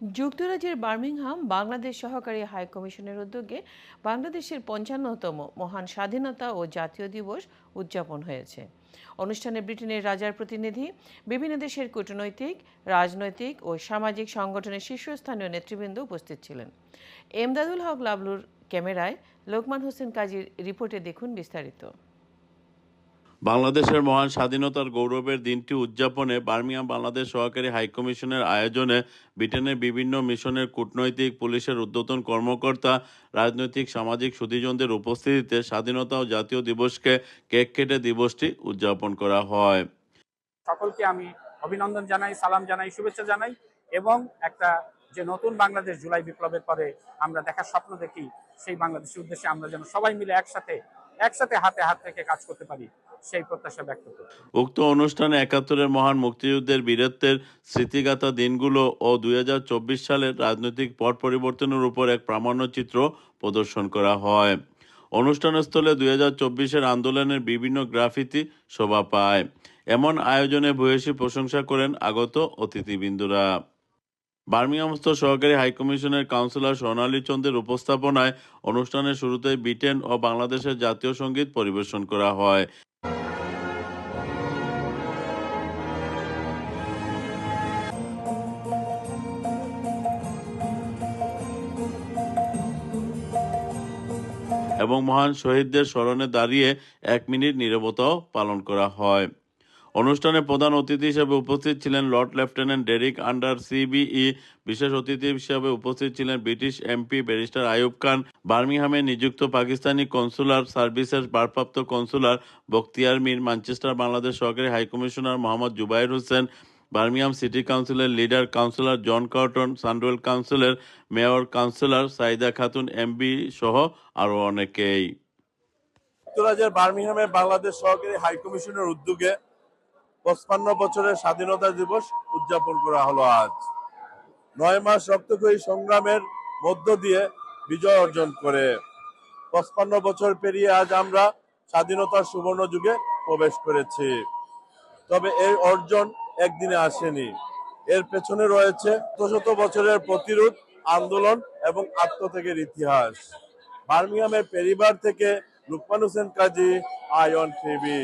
যুক্তরাজ্যের বার্মিংহাম বাংলাদেশ সহকারী হাই কমিশনের উদ্যোগে বাংলাদেশের পঞ্চান্নতম মহান স্বাধীনতা ও জাতীয় দিবস উদযাপন হয়েছে। অনুষ্ঠানে ব্রিটেনের রাজার প্রতিনিধি, বিভিন্ন দেশের কূটনৈতিক, রাজনৈতিক ও সামাজিক সংগঠনের শীর্ষস্থানীয় নেতৃবৃন্দ উপস্থিত ছিলেন। এমদাদুল হক লাবলুর ক্যামেরায় লোকমান হোসেন কাজীর রিপোর্টে দেখুন বিস্তারিত। বাংলাদেশের মহান স্বাধীনতার গৌরবের দিনটি উদযাপনে বার্মিয়া বাংলাদেশ সহকারী হাইকমিশনের আয়োজনে ব্রিটেনের বিভিন্ন মিশনের কূটনৈতিক, পুলিশের উদ্যতন কর্মকর্তা, রাজনৈতিক, সামাজিক সুধীজনদের উপস্থিতিতে স্বাধীনতা ও জাতীয় দিবসকে কেক কেটে দিবসটি উদযাপন করা হয়। সকলকে আমি অভিনন্দন জানাই, সালাম জানাই, শুভেচ্ছা জানাই এবং একটা যে নতুন বাংলাদেশ জুলাই বিপ্লবের পরে আমরা দেখার স্বপ্ন দেখি, সেই বাংলাদেশের উদ্দেশ্যে আমরা যেন সবাই মিলে একসাথে একসাথে হাতে হাত রেখে কাজ করতে পারি, সেই প্রত্যাশা ব্যক্ত করি। উক্ত অনুষ্ঠানে একাত্তরের মহান মুক্তিযুদ্ধের বীরত্বের স্মৃতিগাথা দিনগুলো ও দুই সালের রাজনৈতিক পট পরিবর্তনের উপর এক প্রামাণ্যচিত্র প্রদর্শন করা হয়। অনুষ্ঠানস্থলে দুই হাজার চব্বিশের আন্দোলনের বিভিন্ন গ্রাফিতি শোভা পায়। এমন আয়োজনে ভূয়সী প্রশংসা করেন আগত অতিথিবৃন্দুরা। বার্মিংহামস্থ সহকারী হাইকমিশনের কাউন্সিলর সোনালী চন্দ্রের উপস্থাপনায় অনুষ্ঠানের শুরুতে ব্রিটেন ও বাংলাদেশের জাতীয় সংগীত পরিবেশন করা হয়। এবং মহান শহীদদের স্মরণে দাঁড়িয়ে এক মিনিট নীরবতাও পালন করা হয়। অনুষ্ঠানে প্রধান অতিথি হিসেবে উপস্থিত ছিলেন lord lieutenant Derrick Anderson CBE. বিশেষ অতিথি হিসেবে উপস্থিত ছিলেন British MP barrister Ayub Khan. বার্মিংহামে নিযুক্ত পাকিস্তানি কনসুলার সার্ভিসের ভারপ্রাপ্ত কনসুলার বখতিয়ার মীর ম্যানচেস্টার বাংলাদেশ সহকারী high commissioner Mohammad Zubair Hossain. Birmingham city কাউন্সিলের leader councillor John Cotton Sandwell কাউন্সিলের mayor councillor Syeda Khatun MBE সহ আরও অনেকেই। যুক্তরাজ্যের বার্মিংহামে বাংলাদেশ সহকারী হাইকমিশনের উদ্যোগে পঁচপান্ন বছরের স্বাধীনতা দিবস উদযাপন করা হলো আজ। নয় মাস রক্তক্ষয়ী সংগ্রামের মধ্য দিয়ে বিজয় অর্জন করে। পঁচপান্ন বছর পেরিয়ে আজ আমরা স্বাধীনতার সুবর্ণ যুগে প্রবেশ করেছি। তবে এই অর্জন একদিনে আসেনি। এর পেছনে রয়েছে শত বছরের প্রতিরোধ, আন্দোলন এবং আত্মত্যাগের ইতিহাস। বার্মিংহামের পরিবার থেকে লুকমান হোসেন কাজী আয়ন টিভি।